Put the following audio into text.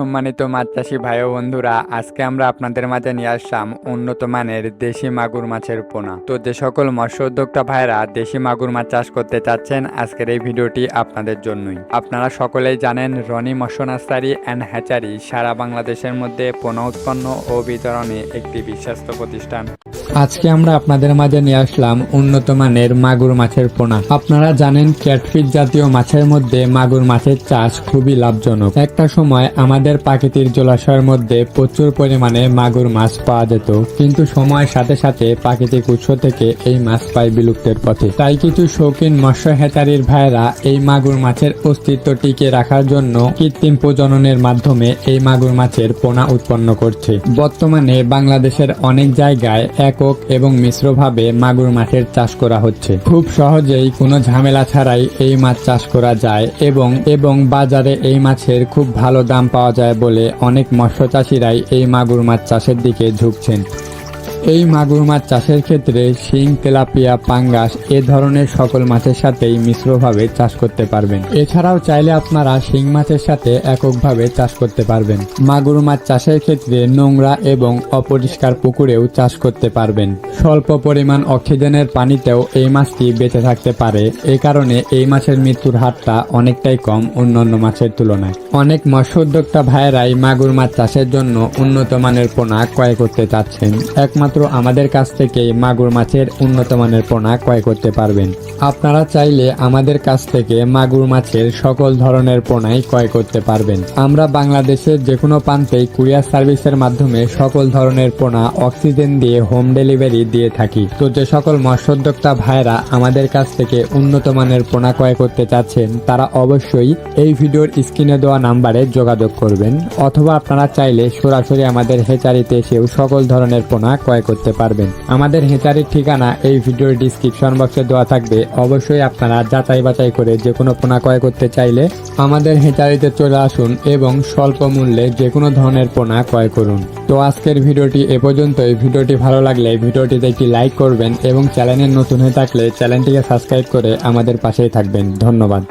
সম্মানিত মাছ চাষি ভাই ও বন্ধুরা, আজকে আমরা আপনাদের মাঝে নিয়ে আসলাম উন্নত মানের দেশি মাগুর মাছের পোনা। তো যে সকল মৎস্য উদ্যোক্তা ভাইরা দেশি মাগুর মাছ চাষ করতে চাচ্ছেন, আজকের এই ভিডিওটি আপনাদের জন্যই। আপনারা সকলেই জানেন, রনি মৎস্য নার্সারি অ্যান্ড হ্যাচারি সারা বাংলাদেশের মধ্যে পোনা উৎপন্ন ও বিতরণে একটি বিশ্বস্ত প্রতিষ্ঠান। আজকে আমরা আপনাদের মাঝে নিয়ে আসলাম উন্নত মানের মাগুর মাছের পোনা। আপনারা জানেন ক্যাটফিট জাতীয় মাছের মধ্যে মাগুর মাছের চাষ খুবই লাভজনক। একটা সময় আমাদের প্রাকৃতিক জলাশয়ের মধ্যে প্রচুর পরিমাণে মাগুর মাছ পাওয়া যেত। কিন্তু সময়ের সাথে সাথে প্রাকৃতিক উৎস থেকে এই মাছ পায় বিলুপ্তের পথে। তাই কিছু শৌখিন মৎস্য হেচারির ভাইয়েরা এই মাগুর মাছের অস্তিত্ব টিকে রাখার জন্য কৃত্রিম প্রজননের মাধ্যমে এই মাগুর মাছের পোনা উৎপন্ন করছে। বর্তমানে বাংলাদেশের অনেক জায়গায় একক এবং মিশ্রভাবে মাগুর মাছের চাষ করা হচ্ছে। খুব সহজেই কোনো ঝামেলা ছাড়াই এই মাছ চাষ করা যায় এবং এবং বাজারে এই মাছের খুব ভালো দাম পাওয়া যায় বলে অনেক মৎস্য চাষিরাই এই মাগুর মাছ চাষের দিকে ঝুঁকছেন। এই মাগুর মাছ চাষের ক্ষেত্রে শিং, তেলাপিয়া, পাঙ্গাস এ ধরনের সকল মাছের সাথেই মিশ্রভাবে চাষ করতে পারবেন। এছাড়াও চাইলে আপনারা শিং মাছের সাথে এককভাবে চাষ করতে পারবেন। মাগুর মাছ চাষের ক্ষেত্রে নোংরা এবং অপরিষ্কার পুকুরেও চাষ করতে পারবেন। স্বল্প পরিমাণ অক্সিজেনের পানিতেও এই মাছটি বেঁচে থাকতে পারে। এ কারণে এই মাছের মৃত্যুর হারটা অনেকটাই কম অন্যান্য মাছের তুলনায়। অনেক মৎস্য উদ্যোক্তা ভাইয়েরাই মাগুর মাছ চাষের জন্য উন্নত মানের পোনা ক্রয় করতে চাচ্ছেন। একমাত্র আমাদের কাছ থেকে মাগুর মাছের উন্নত মানের পোনা ক্রয় করতে পারবেন। আপনারা চাইলে আমাদের কাছ থেকে মাগুর মাছের সকল ধরনের পোনাই ক্রয় করতে পারবেন। আমরা বাংলাদেশের যে কোনো প্রান্তেই কুরিয়ার সার্ভিসের মাধ্যমে সকল ধরনের পোনা অক্সিজেন দিয়ে হোম ডেলিভারি দিয়ে থাকি। তো যে সকল মৎস্যোদ্যোক্তা ভাইরা আমাদের কাছ থেকে উন্নত মানের পোনা ক্রয় করতে চাচ্ছেন, তারা অবশ্যই এই ভিডিওর স্ক্রিনে দেওয়া নাম্বারে যোগাযোগ করবেন, অথবা আপনারা চাইলে সরাসরি আমাদের হেচারিতে এসেও সকল ধরনের পোনা ক্রয় করতে পারবেন। আমাদের হেচারির ঠিকানা এই ভিডিওর ডিসক্রিপশন বক্সে দেওয়া থাকবে। অবশ্যই আপনারা যাচাই বাছাই করে যে কোনো পোনা ক্রয় করতে চাইলে আমাদের হেচারিতে চলে আসুন এবং স্বল্প মূল্যে যে কোনো ধরনের পোনা ক্রয় করুন। তো আজকের ভিডিওটি এ পর্যন্তই। ভিডিওটি ভালো লাগলে ভিডিওটিতে একটি লাইক করবেন এবং চ্যানেলের নতুন হয়ে থাকলে চ্যানেলটিকে সাবস্ক্রাইব করে আমাদের পাশেই থাকবেন। ধন্যবাদ।